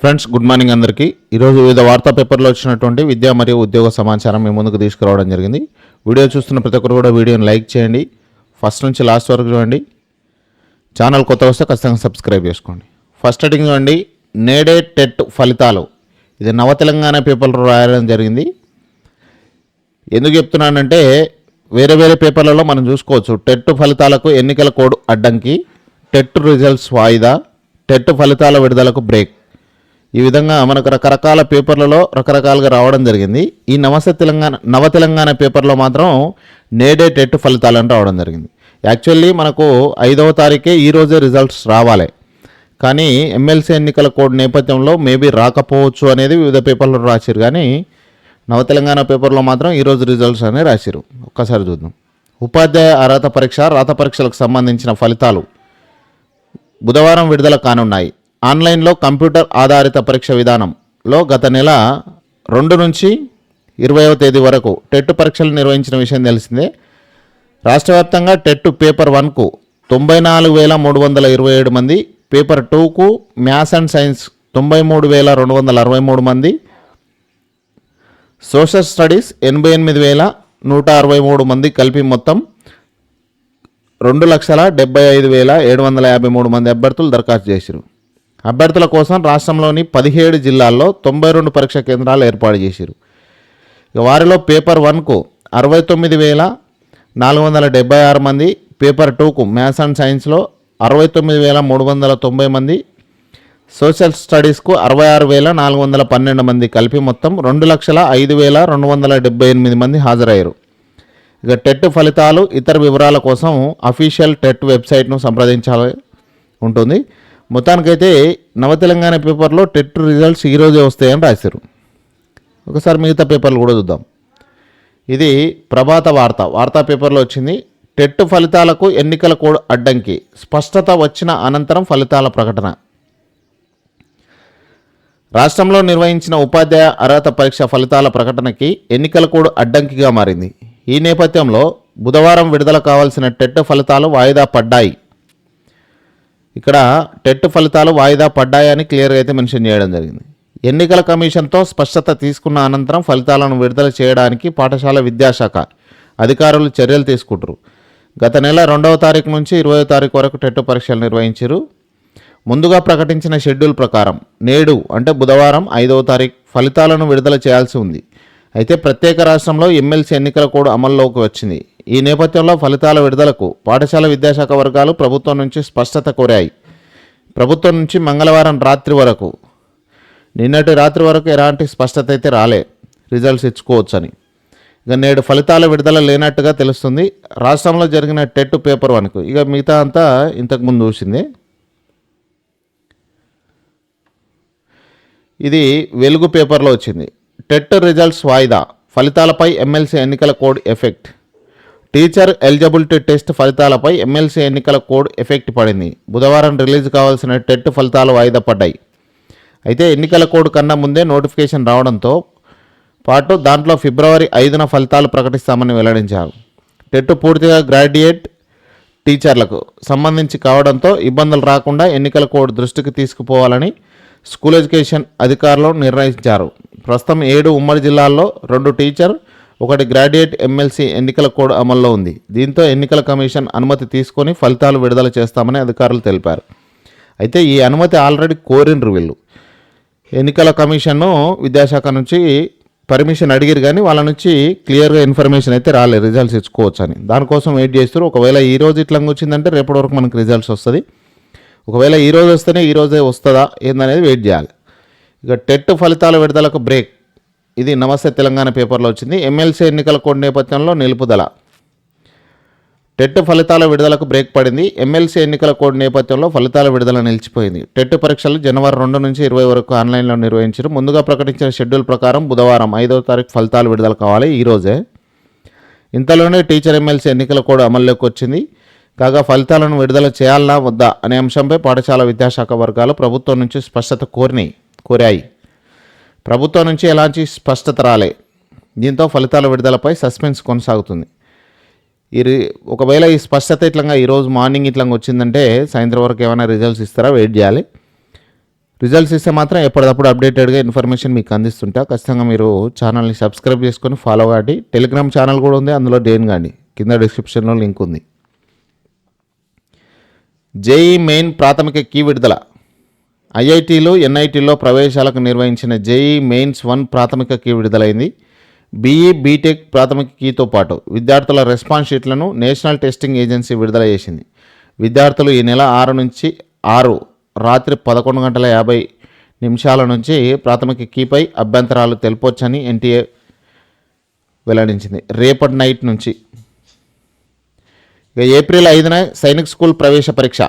Friends good morning అందరికీ. ఈరోజు వివిధ వార్తా పేపర్లో వచ్చినటువంటి విద్యా మరియు ఉద్యోగ సమాచారం మీ ముందుకు తీసుకురావడం జరిగింది. వీడియో చూస్తున్న ప్రతి ఒక్కరు కూడా వీడియోని లైక్ చేయండి. ఫస్ట్ నుంచి లాస్ట్ వరకు చూడండి. ఛానల్ కొత్త వస్తే ఖచ్చితంగా సబ్స్క్రైబ్ చేసుకోండి. ఫస్ట్ ఎడింగ్ చూడండి. నేడే టెట్ ఫలితాలు. ఇది నవ తెలంగాణ పేపర్లో రాయడం జరిగింది. ఎందుకు చెప్తున్నానంటే వేరే వేరే పేపర్లలో మనం చూసుకోవచ్చు. టెట్ ఫలితాలకు ఎన్నికల కోడ్ అడ్డంకి టెట్ రిజల్ట్స్ వాయిదా టెట్ ఫలితాల విడుదలకు బ్రేక్. ఈ విధంగా మనకు రకరకాల పేపర్లలో రకరకాలుగా రావడం జరిగింది. ఈ నమస్తే తెలంగాణ నవ తెలంగాణ పేపర్లో మాత్రం నేడే టెట్ ఫలితాలు అని రావడం జరిగింది. యాక్చువల్లీ మనకు ఐదవ తారీఖే ఈ రోజే రిజల్ట్స్ రావాలి. కానీ ఎమ్మెల్సీ ఎన్నికల కోడ్ నేపథ్యంలో మేబీ రాకపోవచ్చు అనేది వివిధ పేపర్లో రాశారు కానీ నవ తెలంగాణ పేపర్లో మాత్రం ఈరోజు రిజల్ట్స్ అనేవి రాశారు ఒక్కసారి చూద్దాం. ఉపాధ్యాయ అర్హత పరీక్ష రాత పరీక్షలకు సంబంధించిన ఫలితాలు. బుధవారం విడుదల కానున్నాయి. ఆన్లైన్లో కంప్యూటర్ ఆధారిత పరీక్ష విధానంలో గత నెల రెండు నుంచి ఇరవైవ తేదీ వరకు టెట్ పరీక్షలు నిర్వహించిన విషయం తెలిసిందే. రాష్ట్ర వ్యాప్తంగా టెట్ పేపర్ వన్కు తొంభై నాలుగు వేల మూడు వందల ఇరవై ఏడు మంది పేపర్ టూకు మ్యాథ్స్ అండ్ సైన్స్ తొంభై మూడు వేల రెండు వందల అరవై మూడు మంది సోషల్ స్టడీస్ ఎనభై ఎనిమిది వేల నూట అరవై మూడు మంది కలిపి మొత్తం రెండు లక్షల డెబ్బై ఐదు వేల ఏడు వందల యాభై మూడు మంది అభ్యర్థులు దరఖాస్తు చేశారు అభ్యర్థుల కోసం రాష్ట్రంలోని పదిహేడు జిల్లాల్లో తొంభై రెండు పరీక్ష కేంద్రాలు ఏర్పాటు చేశారు వారిలో పేపర్ వన్కు అరవై తొమ్మిది వేల నాలుగు వందల డెబ్బై ఆరు మంది పేపర్ టూకు మ్యాథ్స్ అండ్ సైన్స్లో అరవై తొమ్మిది వేల మూడు వందల తొంభై మంది సోషల్ స్టడీస్కు అరవై ఆరు వేల నాలుగు వందల పన్నెండు మంది కలిపి మొత్తం రెండు లక్షల ఐదు వేల రెండు వందల డెబ్బై ఎనిమిది మంది హాజరయ్యారు. ఇక టెట్ ఫలితాలు ఇతర వివరాల కోసం అఫీషియల్ టెట్ వెబ్సైట్ను సంప్రదించాలి ఉంటుంది. మొత్తానికైతే నవ తెలంగాణ పేపర్లో టెట్ రిజల్ట్స్ ఈరోజే వస్తాయని రాశారు. ఒకసారి మిగతా పేపర్లు కూడా చూద్దాం. ఇది ప్రభాత వార్త. వార్తా పేపర్లో వచ్చింది టెట్ ఫలితాలకు ఎన్నికల కోడ్ అడ్డంకి. స్పష్టత వచ్చిన అనంతరం ఫలితాల ప్రకటన. రాష్ట్రంలో నిర్వహించిన ఉపాధ్యాయ అర్హత పరీక్ష ఫలితాల ప్రకటనకి ఎన్నికల కోడ్ అడ్డంకిగా మారింది. ఈ నేపథ్యంలో బుధవారం విడుదల కావాల్సిన టెట్ ఫలితాలు వాయిదా పడ్డాయి. ఇక్కడ టెట్ ఫలితాలు వాయిదా పడ్డాయని క్లియర్గా అయితే మెన్షన్ చేయడం జరిగింది. ఎన్నికల కమిషన్తో స్పష్టత తీసుకున్న అనంతరం ఫలితాలను విడుదల చేయడానికి పాఠశాల విద్యాశాఖ అధికారులు చర్యలు తీసుకుంటారు గత నెల రెండవ తారీఖు నుంచి ఇరవై తారీఖు వరకు టెట్ పరీక్షలు నిర్వహించారు ముందుగా ప్రకటించిన షెడ్యూల్ ప్రకారం నేడు అంటే బుధవారం ఐదవ తారీఖు ఫలితాలను విడుదల చేయాల్సి ఉంది. అయితే ప్రత్యేక రాష్ట్రంలో ఎమ్మెల్సీ ఎన్నికల కోడ్ అమల్లోకి వచ్చింది. ఈ నేపథ్యంలో ఫలితాల విడుదలకు పాఠశాల విద్యాశాఖ వర్గాలు ప్రభుత్వం నుంచి స్పష్టత కోరాయి. ప్రభుత్వం నుంచి మంగళవారం రాత్రి వరకు నిన్నటి రాత్రి వరకు ఎలాంటి స్పష్టత అయితే రాలే రిజల్ట్స్ ఇచ్చుకోవచ్చని. ఇక నేడు ఫలితాల విడుదల లేనట్టుగా తెలుస్తుంది. రాష్ట్రంలో జరిగిన టెట్ పేపర్ వన్కు ఇక మిగతా అంతా ఇంతకుముందు చూసింది. ఇది వెలుగు పేపర్లో వచ్చింది. టెట్ రిజల్ట్స్ వాయిదా. ఫలితాలపై ఎమ్మెల్సీ ఎన్నికల code effect. Teacher eligibility test ఫలితాలపై ఎమ్మెల్సీ ఎన్నికల కోడ్ ఎఫెక్ట్ పడింది. బుధవారం రిలీజ్ కావాల్సిన టెట్ ఫలితాలు వాయిదా పడ్డాయి. అయితే ఎన్నికల కోడ్ కన్నా ముందే నోటిఫికేషన్ రావడంతో పాటు దాంట్లో ఫిబ్రవరి ఐదున ఫలితాలు ప్రకటిస్తామని వెల్లడించారు. టెట్ పూర్తిగా గ్రాడ్యుయేట్ టీచర్లకు సంబంధించి కావడంతో ఇబ్బందులు రాకుండా ఎన్నికల కోడ్ దృష్టికి తీసుకుపోవాలని స్కూల్ ఎడ్యుకేషన్ అధికారులు నిర్ణయించారు. ప్రస్తుతం ఏడు ఉమ్మడి జిల్లాల్లో రెండు టీచర్ ఒకటి గ్రాడ్యుయేట్ ఎమ్మెల్సీ ఎన్నికల కోడ్ అమల్లో ఉంది. దీంతో ఎన్నికల కమిషన్ అనుమతి తీసుకొని ఫలితాలు విడుదల చేస్తామని అధికారులు తెలిపారు. అయితే ఈ అనుమతి ఆల్రెడీ కోరినరు వీళ్ళు. ఎన్నికల కమిషన్ను విద్యాశాఖ నుంచి పర్మిషన్ అడిగిరు కానీ వాళ్ళ నుంచి క్లియర్గా ఇన్ఫర్మేషన్ అయితే రాలేదు రిజల్ట్స్ ఇచ్చుకోవచ్చు అని దానికోసం వెయిట్ చేస్తారు ఒకవేళ ఈ రోజు ఇట్లా వచ్చిందంటే రేపటి వరకు మనకు రిజల్ట్స్ వస్తుంది. ఒకవేళ ఈ రోజు వస్తేనే ఈ రోజే వస్తుందా ఏందనేది వెయిట్ చేయాలి. ఇక టెట్ ఫలితాల విడుదలకు బ్రేక్. ఇది నమస్తే తెలంగాణ పేపర్లో వచ్చింది. ఎమ్మెల్సీ ఎన్నికల కోడ్ నేపథ్యంలో నిలుపుదల. టెట్ ఫలితాల విడుదలకు బ్రేక్ పడింది. ఎమ్మెల్సీ ఎన్నికల కోడ్ నేపథ్యంలో ఫలితాల విడుదల నిలిచిపోయింది. టెట్ పరీక్షలు జనవరి రెండు నుంచి ఇరవై వరకు ఆన్లైన్లో నిర్వహించారు. ముందుగా ప్రకటించిన షెడ్యూల్ ప్రకారం బుధవారం ఐదవ తారీఖు ఫలితాలు విడుదల కావాలి. ఈరోజే ఇంతలోనే టీచర్ ఎమ్మెల్సీ ఎన్నికల కోడ్ అమల్లోకి వచ్చింది. కాగా ఫలితాలను విడుదల చేయాలనా వద్దా అనే అంశంపై పాఠశాల విద్యాశాఖ వర్గాలు ప్రభుత్వం నుంచి స్పష్టత కోరినాయి. కోరాయి. ప్రభుత్వం నుంచి ఎలాంటి స్పష్టత రాలే. దీంతో ఫలితాల విడుదలపై సస్పెన్స్ కొనసాగుతుంది. ఈ ఒకవేళ ఈ స్పష్టత ఇట్లా ఈరోజు మార్నింగ్ ఇట్లా వచ్చిందంటే సాయంత్రం వరకు ఏమైనా రిజల్ట్స్ ఇస్తారా? వెయిట్ చేయాలి. రిజల్ట్స్ ఇస్తే మాత్రం ఎప్పటికప్పుడు అప్డేటెడ్గా ఇన్ఫర్మేషన్ మీకు అందిస్తుంటా. ఖచ్చితంగా మీరు ఛానల్ని సబ్స్క్రైబ్ చేసుకొని ఫాలో కాండి. టెలిగ్రామ్ ఛానల్ కూడా ఉంది అందులో డేన్ కాండి? కింద డిస్క్రిప్షన్లో లింక్ ఉంది. జేఈ మెయిన్ ప్రాథమిక కీ విడుదల. ఐఐటీలు ఎన్ఐటీలో ప్రవేశాలకు నిర్వహించిన జేఈ మెయిన్స్ వన్ ప్రాథమిక కీ విడుదలైంది. బీఈ బీటెక్ ప్రాథమిక కీతో పాటు విద్యార్థుల రెస్పాన్స్ షీట్లను నేషనల్ టెస్టింగ్ ఏజెన్సీ విడుదల చేసింది. విద్యార్థులు ఈ నెల ఆరు నుంచి ఆరు రాత్రి పదకొండు గంటల యాభై నిమిషాల నుంచి ప్రాథమిక కీపై అభ్యంతరాలు తెలిపొచ్చని ఎన్టీఏ వెల్లడించింది. రేపటి నైట్ నుంచి ఏప్రిల్ ఐదున సైనిక్ స్కూల్ ప్రవేశ పరీక్ష.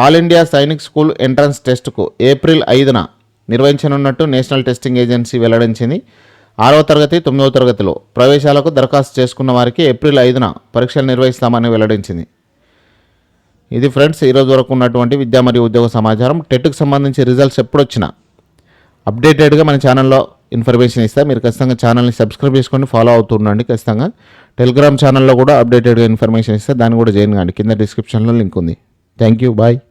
All India Sainik School entrance టెస్ట్కు April ఐదున నిర్వహించనున్నట్టు నేషనల్ టెస్టింగ్ ఏజెన్సీ వెల్లడించింది. ఆరవ తరగతి తొమ్మిదవ తరగతిలో ప్రవేశాలకు దరఖాస్తు చేసుకున్న వారికి ఏప్రిల్ ఐదున పరీక్షలు నిర్వహిస్తామని వెల్లడించింది. ఇది ఫ్రెండ్స్ ఈరోజు వరకు ఉన్నటువంటి విద్యా మరియు ఉద్యోగ సమాచారం. టెట్కు సంబంధించి రిజల్ట్స్ ఎప్పుడొచ్చినా అప్డేటెడ్గా మన ఛానల్లో ఇన్ఫర్మేషన్ ఇస్తే మీరు ఖచ్చితంగా ఛానల్ని సబ్స్క్రైబ్ చేసుకొని ఫాలో అవుతూ ఉండండి ఖచ్చితంగా. టెలిగ్రామ్ ఛానల్లో కూడా అప్డేటెడ్గా ఇన్ఫర్మేషన్ ఇస్తే దాన్ని కూడా చేయండి కింద డిస్క్రిప్షన్లో లింక్ ఉంది. thank you. Bye.